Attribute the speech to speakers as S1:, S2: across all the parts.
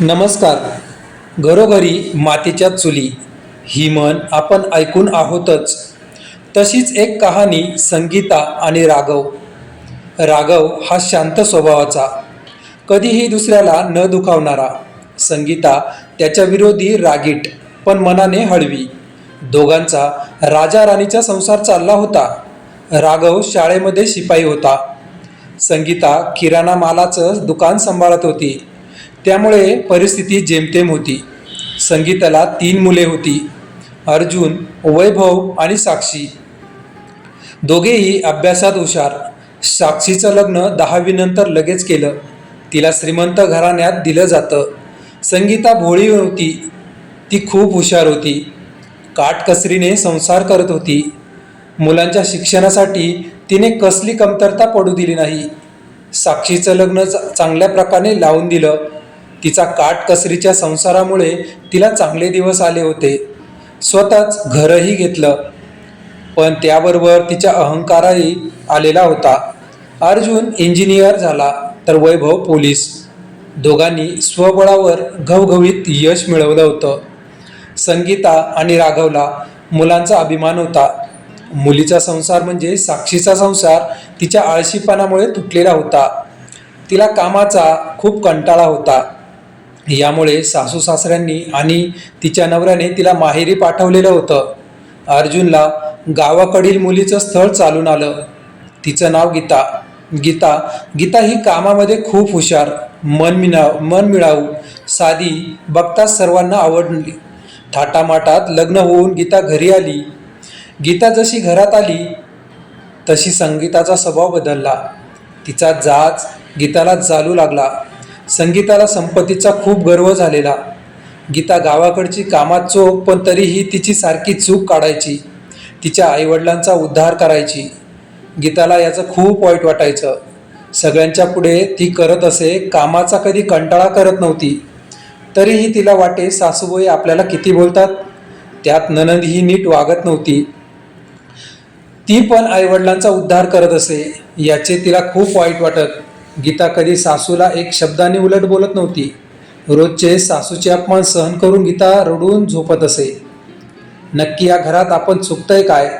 S1: नमस्कार. घरोघरी मातीच्या चुली ही म्हण आपण ऐकून आहोतच. तशीच एक कहाणी संगीता आणि राघव. राघव हा शांत स्वभावाचा. कधीही दुसऱ्याला न दुखावणारा. संगीता त्याच्या विरोधी रागीट पण मनाने हळवी. दोघांचा राजा राणीचा संसार चालला होता. राघव शाळेमध्ये शिपाई होता. संगीता किराणा मालाचं दुकान सांभाळत होती. त्यामुळे परिस्थिती जेमतेम होती. संगीताला तीन मुले होती अर्जुन वैभव आणि साक्षी. दोघेही अभ्यासात हुशार. साक्षीचं लग्न दहावीनंतर लगेच केलं. तिला श्रीमंत घराण्यात दिलं जातं. संगीता भोळी होती. ती खूप हुशार होती. काटकसरीने संसार करत होती. मुलांच्या शिक्षणासाठी तिने कसली कमतरता पडू दिली नाही. साक्षीचं लग्न च- चांगल्या प्रकारे लावून दिलं. तिचा काटकसरीच्या संसारामुळे तिला चांगले दिवस आले होते. स्वतःच घरही घेतलं. पण त्याबरोबर तिच्या अहंकारही आलेला होता. अर्जुन इंजिनियर झाला तर वैभव पोलीस. दोघांनी स्वबळावर घवघवीत यश मिळवलं होतं. संगीता आणि राघवला मुलांचा अभिमान होता. मुलीचा संसार म्हणजे साक्षीचा संसार तिच्या आळशीपणामुळे तुटलेला होता. तिला कामाचा खूप कंटाळा होता. यामुळे सासू सासऱ्यांनी आणि तिच्या नवऱ्याने तिला माहेरी पाठवलेलं होतं. अर्जुनला गावाकडील मुलीचं स्थळ चालून आलं. तिचं नाव गीता. गीता गीता ही कामामध्ये खूप हुशार मन मिळाव मन मिळावू साधी बघताच सर्वांना आवडली. थाटामाटात लग्न होऊन गीता घरी आली. गीता जशी घरात आली तशी संगीताचा स्वभाव बदलला. तिचा जाच गीताला चालू लागला. संगीताला संपत्तीचा खूप गर्व झालेला. गीता गावाकडची कामात चोख पण तरीही तिची सारखी चूक काढायची. तिच्या आईवडिलांचा उद्धार करायची. गीताला याचं खूप वाईट वाटायचं. सगळ्यांच्या पुढे ती करत असे कामाचा कधी कंटाळा करत नव्हती. तरीही तिला वाटे सासूबाई आपल्याला किती बोलतात? त्यात ननद ही नीट वागत नव्हती. ती पण आईवडिलांचा उद्धार करत असे याचे तिला खूप वाईट वाटत. गीता कधी सासूला एक शब्दाने उलट बोलत नव्हती. रोजचे सासूचे अपमान सहन करून गीता रडून झोपत असे. नक्की या घरात आपण चुकतंय काय?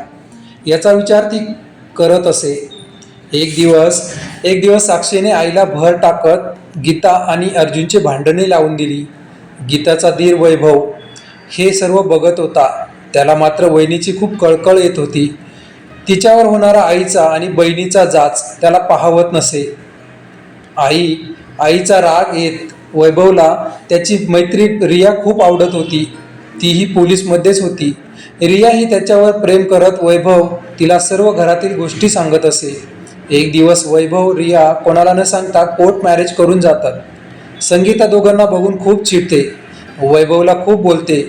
S1: याचा विचार ती करत असे. एक दिवस एक दिवस साक्षीने आईला भर टाकत गीता आणि अर्जुनचे भांडणे लावून दिली. गीताचा धीर वैभव हे सर्व बघत होता. त्याला मात्र वहिनीची खूप कळकळ येत होती. तिच्यावर होणारा आईचा आणि बहिणीचा जाच त्याला पाहवत नसे. आई आईचा राग येत वैभवला त्याची मैत्री रिया खूप आवडत होती. तीही पोलीसमध्येच होती. रिया ही त्याच्यावर प्रेम करत वैभव तिला सर्व घरातील गोष्टी सांगत असे. एक दिवस वैभव रिया कोणाला न सांगता कोर्ट मॅरेज करून जातात. संगीता दोघांना बघून खूप चिडते. वैभवला खूप बोलते.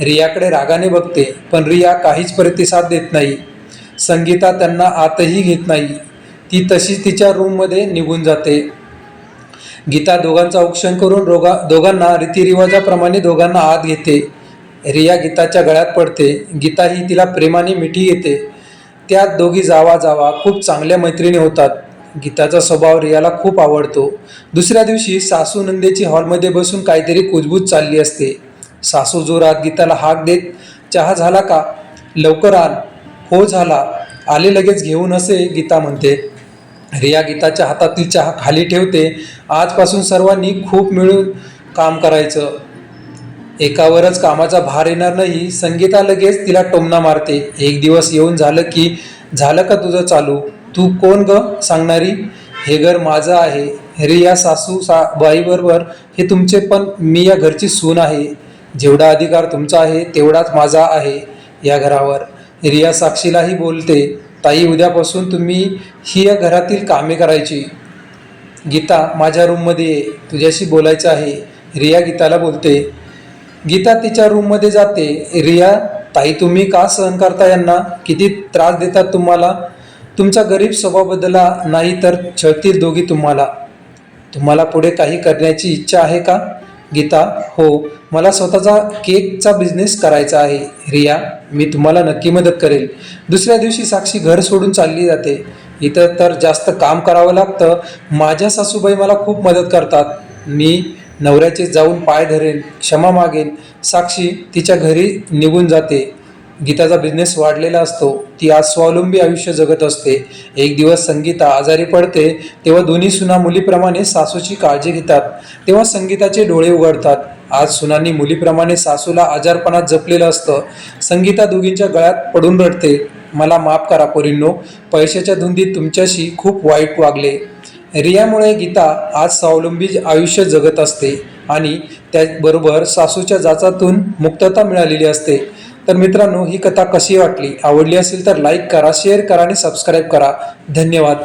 S1: रियाकडे रागाने बघते पण रिया काहीच प्रतिसाद देत नाही. संगीता त्यांना आतही घेत नाही. ती तशीच तिच्या रूममध्ये निघून जाते. गीता दोघांचं औक्षण करून रोगा दोघांना रीतिरिवाजाप्रमाणे दोघांना आत घेते. रिया गीताच्या गळ्यात पडते. गीता ही तिला प्रेमाने मिठी येते. त्यात दोघी जावा जावा खूप चांगल्या मैत्रिणी होतात. गीताचा स्वभाव रियाला खूप आवडतो. दुसऱ्या दिवशी सासू नंदेची हॉलमध्ये बसून काहीतरी कुजबूज चालली असते. सासू जोरात गीताला हाक देत चहा झाला का? लवकर आण. हो झाला. आले लगेच घेऊन असे गीता म्हणते. रिया गीताच्या हातातील चहा खाली ठेवते. आजपासून सर्वांनी खूप मिळून काम करायचं. एकावरच कामाचा भार येणार नाही. संगीता लगेच तिला टोमना मारते. एक दिवस येऊन झालं की झालं का तुझं चालू? तू कोण ग? सांगणारी हे घर माझं आहे. रिया सासू सा बाईबरोबर हे तुमचे पण मी या घरची सून आहे. जेवढा अधिकार तुमचा आहे तेवढाच माझा आहे या घरावर. रिया साक्षीलाही बोलते. ताई उद्यापासून तुम्ही ही या घरातील कामे करायची. गीता माझ्या रूममध्ये ये. तुझ्याशी बोलायचं आहे. रिया गीताला बोलते. गीता तिच्या रूममध्ये जाते. रिया ताई तुम्ही का सहन करता यांना? किती त्रास देतात तुम्हाला? तुमचा गरीब स्वभाव बदला नाही तर छळतील दोघी तुम्हाला. तुम्हाला पुढे काही करण्याची इच्छा आहे का? गीता हो मला स्वतःचा केकचा बिझनेस करायचा आहे. रिया मी तुम्हाला नक्की मदत करेल. दुसऱ्या दिवशी साक्षी घर सोडून चालली जाते. इथं तर जास्त काम करावं लागतं. माझ्या सासूबाई मला खूप मदत करतात. मी नवऱ्याचे जाऊन पाय धरेन क्षमा मागेन. साक्षी तिच्या घरी निघून जाते. गीताचा बिझनेस वाढलेला असतो ती आज स्वावलंबी आयुष्य जगत असते. एक दिवस संगीता आजारी पडते तेव्हा दोन्ही सुना मुलीप्रमाणे सासूची काळजी घेतात. तेव्हा संगीताचे डोळे उघडतात. आज सुनांनी मुलीप्रमाणे सासूला आजारपणात जपलेलं असतं. संगीता दोघींच्या गळ्यात पडून रडते. मला माफ करा पोरींनो पैशाच्या धुंदीत तुमच्याशी खूप वाईट वागले. रियामुळे गीता आज स्वावलंबी आयुष्य जगत असते आणि त्याचबरोबर सासूच्या जाचातून मुक्तता मिळालेली असते. तर मित्रांनो ही कथा कशी वाटली? आवडली असेल तर लाईक करा शेअर करा आणि सबस्क्राईब करा. धन्यवाद.